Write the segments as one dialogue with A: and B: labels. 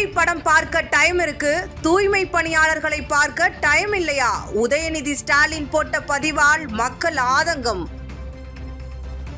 A: கூலி படம் பார்க்க டைம் இருக்கு. தூய்மை பணியாளர்களை பார்க்க டைம் இல்லையா? உதயநிதி ஸ்டாலின் போட்ட பதிவால் மக்கள் ஆதங்கம்.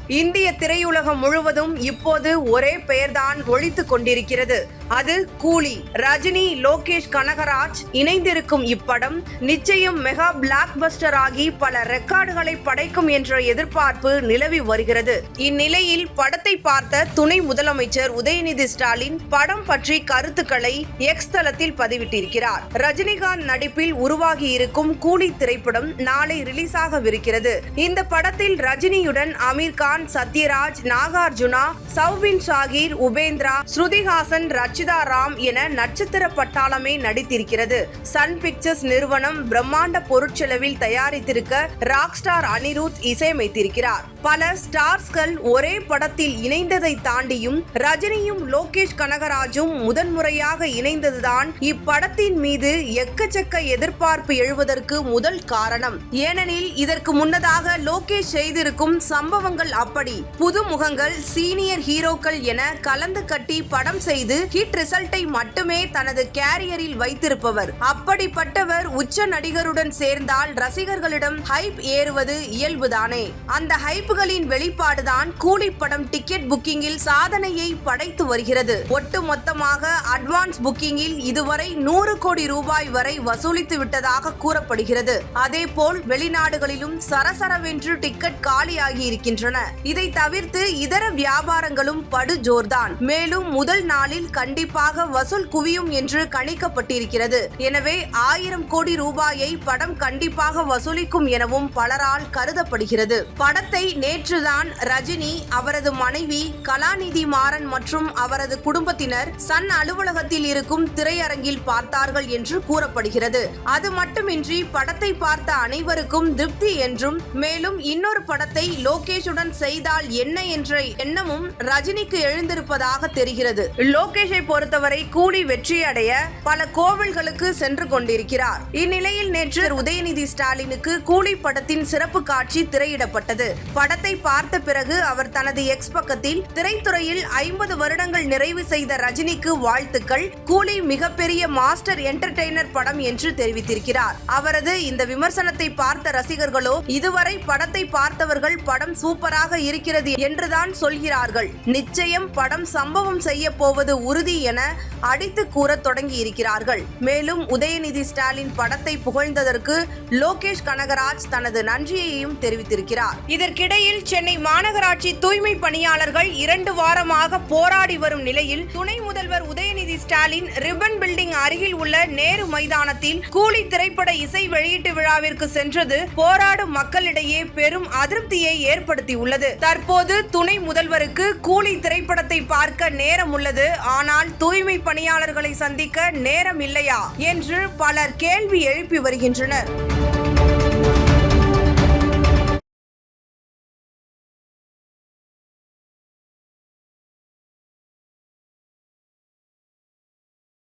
A: இந்திய திரையுலகம் முழுவதும் இப்போது ஒரே பெயர்தான் ஒழித்துக் கொண்டிருக்கிறது. அது கூலி. ரஜினி லோகேஷ் கனகராஜ் இணைந்திருக்கும் இப்படம் நிச்சயம் மெகா பிளாக் பஸ்டர் ஆகி பல ரெக்கார்டுகளை படைக்கும் என்ற எதிர்பார்ப்பு நிலவி வருகிறது. இந்நிலையில் படத்தை பார்த்த துணை முதலமைச்சர் உதயநிதி ஸ்டாலின் படம் பற்றி கருத்துக்களை எக்ஸ் தளத்தில் பதிவிட்டிருக்கிறார். ரஜினிகாந்த் நடிப்பில் உருவாகி இருக்கும் கூலி திரைப்படம் நாளை ரிலீஸ் ஆகவிருக்கிறது இந்த படத்தில் ரஜினியுடன் அமீர் கான் சத்யராஜ் நாகார்ஜுனா சௌபின் ஷாகிர் உபேந்திரா ஸ்ருதிஹாசன் ரச்சிதா ராம் என நட்சத்திர பட்டாளமே நடித்திருக்கிறது. சன் பிக்சர்ஸ் நிறுவனம் பிரம்மாண்ட பொருட்செலவில் தயாரித்திருக்க ராக் ஸ்டார் அனிருத் இசையமைத்திருக்கிறார். பல ஸ்டார்ஸ்கள் ஒரே படத்தில் இணைந்ததை தாண்டியும் ரஜினியும் லோகேஷ் கனகராஜும் முதன்முறையாக இணைந்ததுதான் இப்படத்தின் மீது எக்கச்சக்க எதிர்பார்ப்பு எழுவதற்கு முதல் காரணம். ஏனெனில் இதற்கு முன்னதாக லோகேஷ் செய்திருக்கும் சம்பவங்கள் அப்படி. புது முகங்கள் சீனியர் ஹீரோக்கள் என கலந்து கட்டி படம் செய்து ஹிட் ரிசல்ட்டை மட்டுமே தனது கேரியரில் வைத்திருப்பவர். அப்படிப்பட்டவர் உச்ச நடிகருடன் சேர்ந்தால் ரசிகர்களிடம் ஹைப் ஏறுவது இயல்புதானே. அந்த ஹைப்புகளின் வெளிப்பாடுதான் கூலி படம் டிக்கெட் புக்கிங்கில் சாதனையை படைத்து வருகிறது. ஒட்டு மொத்தமாக அட்வான்ஸ் புக்கிங்கில் இதுவரை நூறு கோடி ரூபாய் வரை வசூலித்து விட்டதாக கூறப்படுகிறது. அதேபோல் வெளிநாடுகளிலும் சரசரவென்று டிக்கெட் காலியாகி இருக்கின்றன இதை தவிர்த்து இதர வியாபாரங்களும் படு ஜோர்தான் மேலும் முதல் நாளில் கண்டிப்பாக வசூல் குவியும் என்று கணிக்கப்பட்டிருக்கிறது. எனவே ஆயிரம் கோடி ரூபாயை படம் கண்டிப்பாக வசூலிக்கும் எனவும் பலரால் கருதப்படுகிறது. படத்தை நேற்றுதான் ரஜினி அவரது மனைவி கலாநிதி மாறன் மற்றும் அவரது குடும்பத்தினர் சன் அலுவலகத்தில் இருக்கும் திரையரங்கில் பார்த்தார்கள் என்று கூறப்படுகிறது. அது மட்டுமின்றி படத்தை பார்த்த அனைவருக்கும் திருப்தி என்றும் மேலும் இன்னொரு படத்தை லோகேஷுடன் செய்தால் என்ன என்ற எண்ணமும் ரஜினிக்கு எழுந்திருப்பதாக தெரிகிறது. லோகேஷை பொறுத்தவரை கூலி வெற்றியடைய பல கோவில்களுக்கு சென்று கொண்டிருக்கிறார். இந்நிலையில் நேற்று உதயநிதி ஸ்டாலினுக்கு கூலி படத்தின் சிறப்பு காட்சி திரையிடப்பட்டது. படத்தை பார்த்த பிறகு அவர் தனது எக்ஸ் பக்கத்தில் திரைத்துறையில் ஐம்பது வருடங்கள் நிறைவு செய்த ரஜினிக்கு வாழ்த்துக்கள் கூலி மிகப்பெரிய மாஸ்டர் என்டர்டெய்னர் படம் என்று தெரிவித்திருக்கிறார். அவரது இந்த விமர்சனத்தை பார்த்த ரசிகர்களோ இதுவரை படத்தை பார்த்தவர்கள் படம் சூப்பராக இருக்கிறது என்றுதான் சொல்கிறார்கள். நிச்சயம் படம் சம்பவம் செய்ய போவது உறுதி என அடித்து கூறத் தொடங்கி இருக்கிறார்கள். மேலும் உதயநிதி ஸ்டாலின் படத்தை புகழ்ந்ததற்கு லோகேஷ் கனகராஜ் தனது நன்றியையும் தெரிவித்திருக்கிறார். இதற்கிடையில் சென்னை மாநகராட்சி தூய்மை பணியாளர்கள் இரண்டு வாரமாக போராடி வரும் நிலையில் துணை முதல்வர் உதயநிதி ஸ்டாலின் ரிப்பன் பில்டிங் அருகில் உள்ள நேரு மைதானத்தில் கூலி திரைப்பட இசை வெளியீட்டு விழாவிற்கு சென்றது. போராடும் மக்களிடையே பெரும் அதிருப்தியை ஏற்படுத்தியுள்ளது. தற்போது துணை முதல்வருக்கு கூலி திரைப்படத்தை பார்க்க நேரம் உள்ளது. ஆனால் ஆனால் தூய்மை பணியாளர்களை சந்திக்க நேரம் இல்லையா என்று பலர் கேள்வி எழுப்பி வருகின்றனர்.